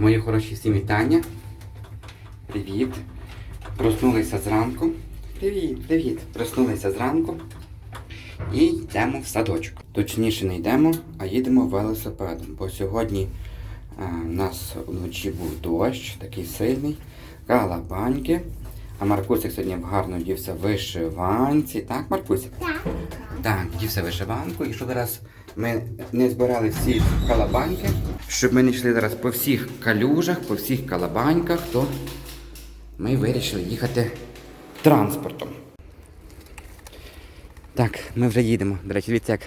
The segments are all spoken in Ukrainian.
Мої хороші всім вітання. Привіт. Проснулися зранку. Привіт, привіт. Проснулися зранку. І йдемо в садочок. Точніше не йдемо, а їдемо велосипедом. Бо сьогодні е, у нас вночі був дощ, такий сильний, калабаньки. А Маркусик сьогодні гарно дівся в вишиванці. Так, Маркусик? Так. Так, дівся вишиванку, і щоб зараз ми не збирали всі калабаньки, щоб ми не йшли зараз по всіх калюжах, по всіх калабаньках, то ми вирішили їхати транспортом. Так, ми вже їдемо. До речі, дивіться, як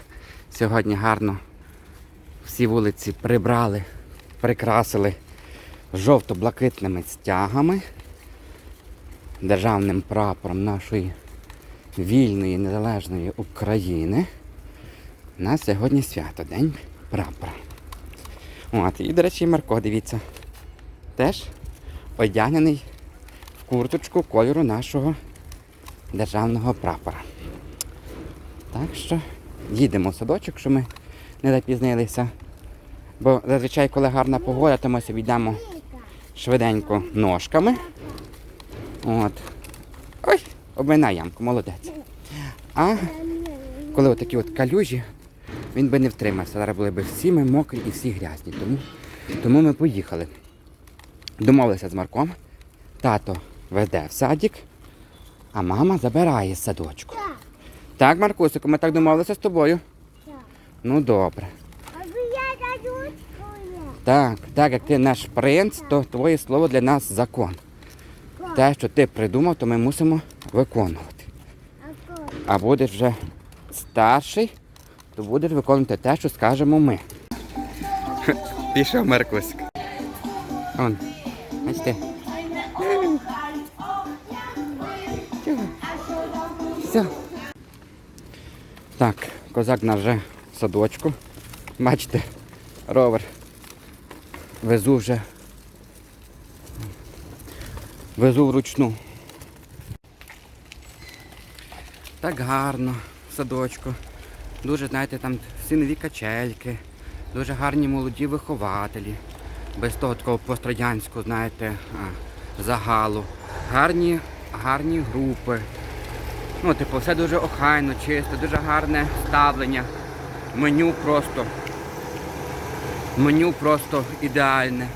сьогодні гарно всі вулиці прибрали, прикрасили жовто-блакитними стягами, державним прапором нашої вільної незалежної України. У нас сьогодні свято, День прапора. От, і, до речі, Марко, дивіться, теж одягнений в курточку кольору нашого державного прапора. Так що їдемо в садочок, що ми не запізнилися. Бо зазвичай, коли гарна погода, то ми собі йдемо швиденько ножками. От. Ой, обминай ямку, молодець. А коли отакі от калюжі, він би не втримався. Зараз були б всі ми мокрі і всі грязні. Тому, тому ми поїхали. Домовилися з Марком. Тато веде в садик, а мама забирає з садочку. Так. Так, Маркусику, ми так домовилися з тобою. Так. Ну добре. Так, так як ти наш принц, то твоє слово для нас закон. Те, що ти придумав, то ми мусимо виконувати. А будеш вже старший, то будеш виконувати те, що скажемо ми. Пішов Маркусик. Он, бачите. Все. Так, козак наш вже в садочку. Бачите, ровер. Везу вже. Везу вручну. Так гарно в садочку. Дуже, знаєте, там всі нові качельки, дуже гарні молоді вихователі. Без того такого пострадянського, знаєте, загалу. Гарні, гарні групи. Ну, типу, все дуже охайно, чисто, дуже гарне ставлення. Меню просто. Меню просто ідеальне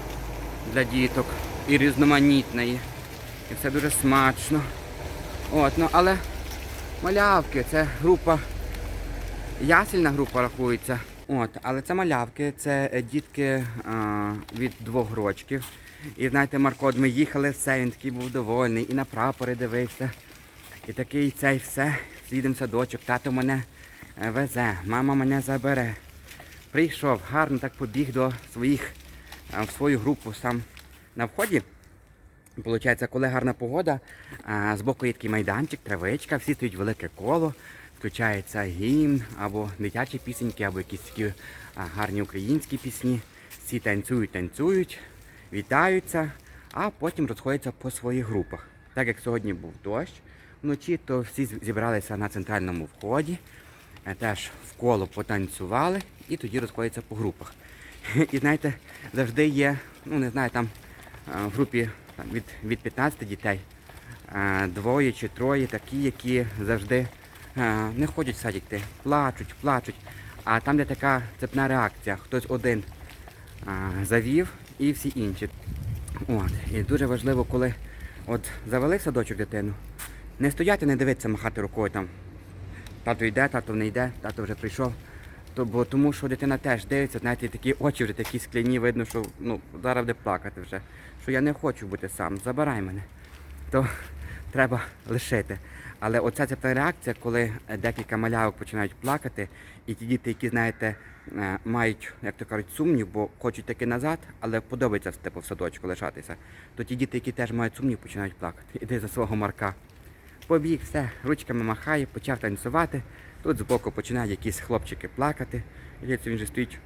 для діток. І різноманітне. І все дуже смачно. От, ну але малявки, це група, ясельна група рахується. От, але це малявки, це е, дітки а, від двох рочків. І знаєте, Марко, ми їхали, все, він такий був довольний, і на прапори дивився. І такий цей все, їдемо садочок, тато мене е, везе, мама мене забере. Прийшов, гарно так побіг до своїх, е, в свою групу сам на вході. Получається, коли гарна погода, а, збоку є такий майданчик, травичка, всі стоять велике коло, включається гімн або дитячі пісеньки, або якісь такі гарні українські пісні. Всі танцюють, танцюють, вітаються, а потім розходяться по своїх групах. Так як сьогодні був дощ вночі, то всі зібралися на центральному вході, е, теж в коло потанцювали і тоді розходяться по групах. І знаєте, завжди є, ну не знаю, там е, в групі від, від 15 дітей е, двоє чи троє такі, які завжди не хочуть в садик йти, плачуть, плачуть. А там, де така цепна реакція, хтось один завів і всі інші. От. І дуже важливо, коли от завели в садочок дитину, не стояти, не дивитися, махати рукою там. Тато йде, тато не йде, тато вже прийшов. Бо тому що дитина теж дивиться, знаєте, такі очі вже такі скляні, видно, що ну, зараз буде плакати вже. Що я не хочу бути сам, забирай мене. То треба лишити. Але оця ця реакція, коли е, декілька малявок починають плакати, і ті діти, які, знаєте, е, мають, як то кажуть, сумнів, бо хочуть таки назад, але подобається типу, в садочку лишатися, то ті діти, які теж мають сумнів, починають плакати. Іди за свого марка. Побіг, все, ручками махає, почав танцювати. Тут збоку починають якісь хлопчики плакати. Дивіться, він же стоїть.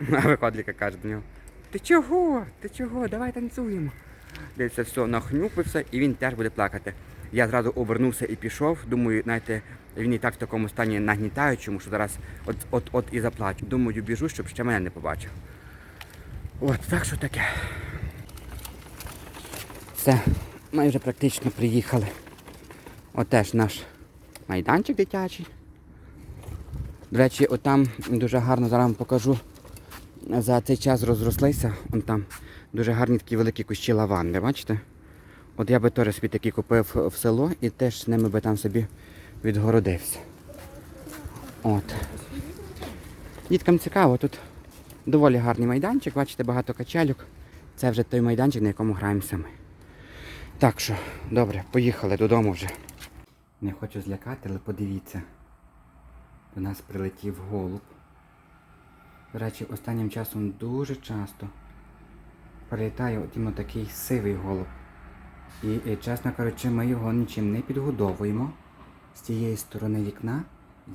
А виходліка каже до нього: Ти чого? Ти чого? Давай танцюємо. Дивіться, все, нахнюпився і він теж буде плакати. Я зразу обернувся і пішов. Думаю, знаєте, він і так в такому стані нагнітаючому, що зараз от, от, от і заплачу. Думаю, біжу, щоб ще мене не побачив. От, так що таке. Все, ми вже практично приїхали. От теж наш майданчик дитячий. До речі, отам дуже гарно зараз вам покажу. За цей час розрослися. Вон там дуже гарні такі великі кущі лаванди, бачите? От я би теж собі такі купив в село і теж з ними би там собі відгородився. От. Діткам цікаво, тут доволі гарний майданчик, бачите, багато качелюк. Це вже той майданчик, на якому граємося ми. Так що, добре, поїхали додому вже. Не хочу злякати, але подивіться. До нас прилетів голуб. До речі, останнім часом дуже часто прилітає от такий сивий голуб. І, і, чесно кажучи, ми його нічим не підгодовуємо. З тієї сторони вікна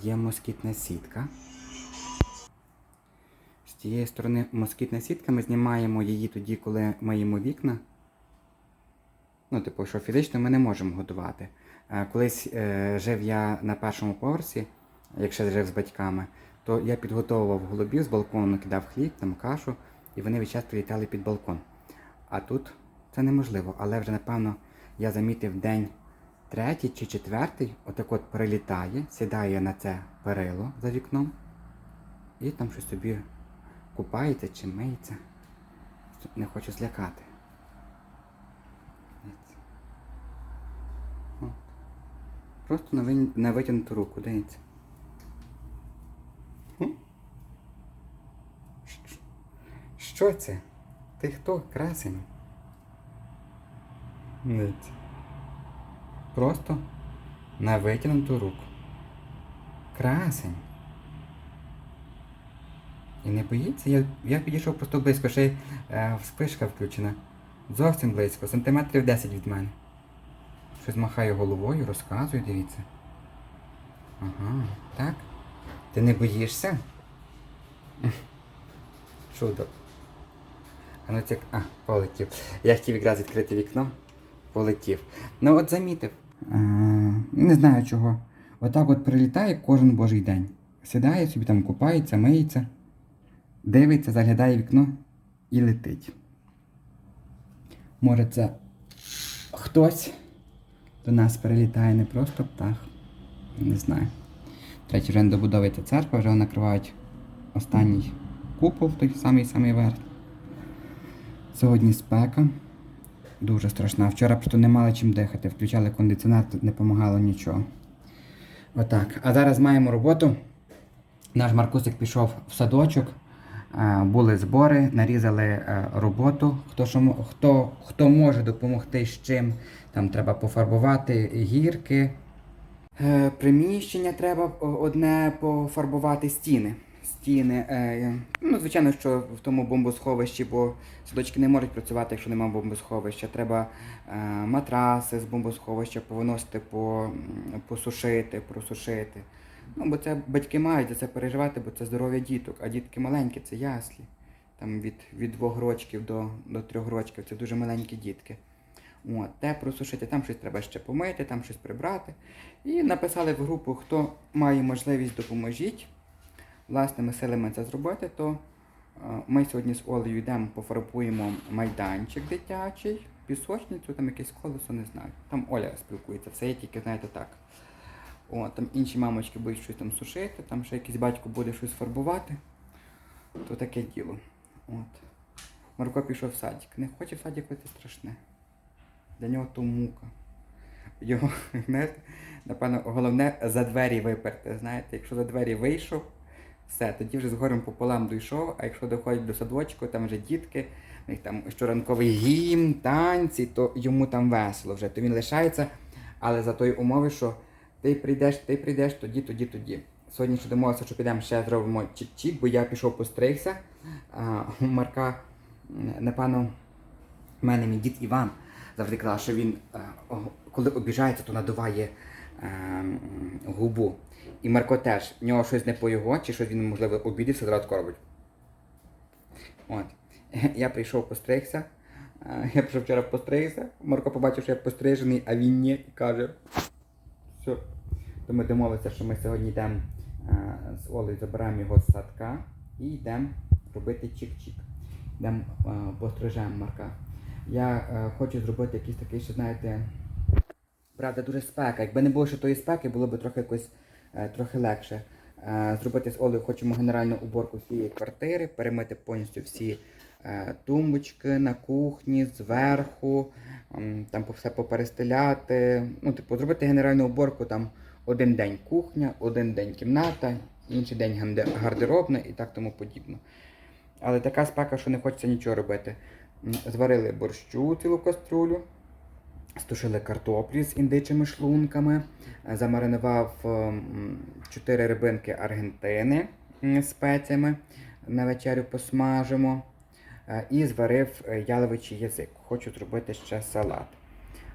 є москітна сітка. З тієї сторони москітна сітка, ми знімаємо її тоді, коли миємо вікна. Ну, типу, що фізично ми не можемо годувати. Е, Колись е, жив я на першому поверсі, якщо жив з батьками, то я підготовував голубів з балкону, кидав хліб, там кашу, і вони весь час прилітали під балкон. А тут це неможливо, але вже напевно я замітив день третій чи четвертий, отак от прилітає, сідає на це перило за вікном і там щось собі купається чи миється. Не хочу злякати. Просто на, витягнуту руку, дивіться. Що це? Ти хто, красень? Дивіться. Просто на витягнуту руку. Красень. І не боїться? Я, я підійшов просто близько, ще й е, вспишка включена. Зовсім близько, сантиметрів 10 від мене. Щось махає головою, розказує, дивіться. Ага, так? Ти не боїшся? Чудо. А ну це. А, полетів. Я хотів якраз відкрити вікно. Полетів. Ну от замітив. А, не знаю чого. Отак от прилітає кожен божий день. Сідає собі там купається, миється, дивиться, заглядає вікно і летить. Може це хтось до нас прилітає не просто птах. Не знаю. Третій вже не добудовується церква, вже накривають останній купол, той самий самий верх. Сьогодні спека. Дуже страшна. Вчора просто не мали чим дихати. Включали кондиціонер, не допомагало нічого. Отак. А зараз маємо роботу. Наш Маркусик пішов в садочок. Е, Були збори, нарізали е, роботу. Хто, що, хто, хто може допомогти з чим, там треба пофарбувати гірки. Е, Приміщення треба одне пофарбувати стіни. Стіни. е, Ну, звичайно, що в тому бомбосховищі, бо садочки не можуть працювати, якщо немає бомбосховища. Треба е, матраси з бомбосховища повиносити, посушити, просушити. Ну, бо це батьки мають за це переживати, бо це здоров'я діток, а дітки маленькі, це яслі. Там від, від двох рочків до, до трьох рочків це дуже маленькі дітки. От, те просушити, там щось треба ще помити, там щось прибрати. І написали в групу, хто має можливість допоможіть власними силами це зробити, то е, ми сьогодні з Олею йдемо, пофарбуємо майданчик дитячий, пісочницю, там якесь колесо, не знаю. Там Оля спілкується, все є тільки, знаєте, так. О, там інші мамочки будуть щось там сушити, там ще якийсь батько буде щось фарбувати. То таке діло. От. Марко пішов в садик. Не хоче в садик це страшне. Для нього то мука. Його, знаєте, напевно, головне за двері виперти. Знаєте, якщо за двері вийшов, все, тоді вже з горем пополам дійшов, а якщо доходить до садочку, там вже дітки, у них там щоранковий гімн, танці, то йому там весело вже, то він лишається, але за тої умови, що ти прийдеш, ти прийдеш, тоді, тоді, тоді. Сьогодні ще домовився, що підемо ще зробимо чик-чик, бо я пішов постригся. А, у Марка, напевно, в мене мій дід Іван завжди казав, що він, е, коли обіжається, то надуває е, губу. І Марко теж, в нього щось не по його, чи щось він, можливо, обідався, зразу робить. От. Я прийшов постригся. Я прийшов вчора постригся. Марко побачив, що я пострижений, а він ні, і каже. Все. То ми домовилися, що ми сьогодні йдемо з Олею, забираємо його з садка і йдемо робити чик-чик. Йдемо пострижемо Марка. Я хочу зробити якийсь такий, що знаєте, правда, дуже спека. Якби не було ще тої спеки, було б трохи якось трохи легше. Е, Зробити з Олею хочемо генеральну уборку всієї квартири, перемити повністю всі е, тумбочки на кухні, зверху, там все поперестеляти. Ну, типу, зробити генеральну уборку там один день кухня, один день кімната, інший день гардеробна і так тому подібно. Але така спека, що не хочеться нічого робити. Зварили борщу цілу каструлю, стушили картоплі з індичими шлунками, е, замаринував 4 рибинки Аргентини спеціями, на вечерю посмажимо. Е, І зварив е, яловичий язик. Хочу зробити ще салат.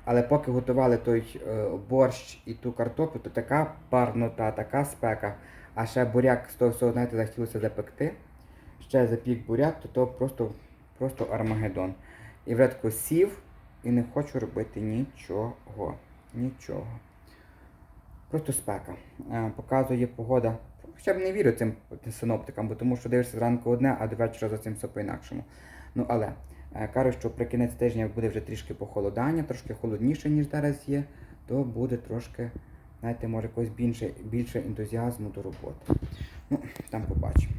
Але поки готували той борщ і ту картоплю, то така парнота, така спека. А ще буряк з того всього, знаєте, захотілося запекти. Ще запік буряк, то то просто, просто армагеддон. І вредко сів і не хочу робити нічого. Нічого. Просто спека. Е, Показує погода. Хоча б не вірю цим синоптикам, бо тому що дивишся зранку одне, а до вечора за цим все по-інакшому. Ну але е, кажуть, що при кінець тижня буде вже трішки похолодання, трошки холодніше, ніж зараз є, то буде трошки, знаєте, може якось більше, більше ентузіазму до роботи. Ну, там побачимо.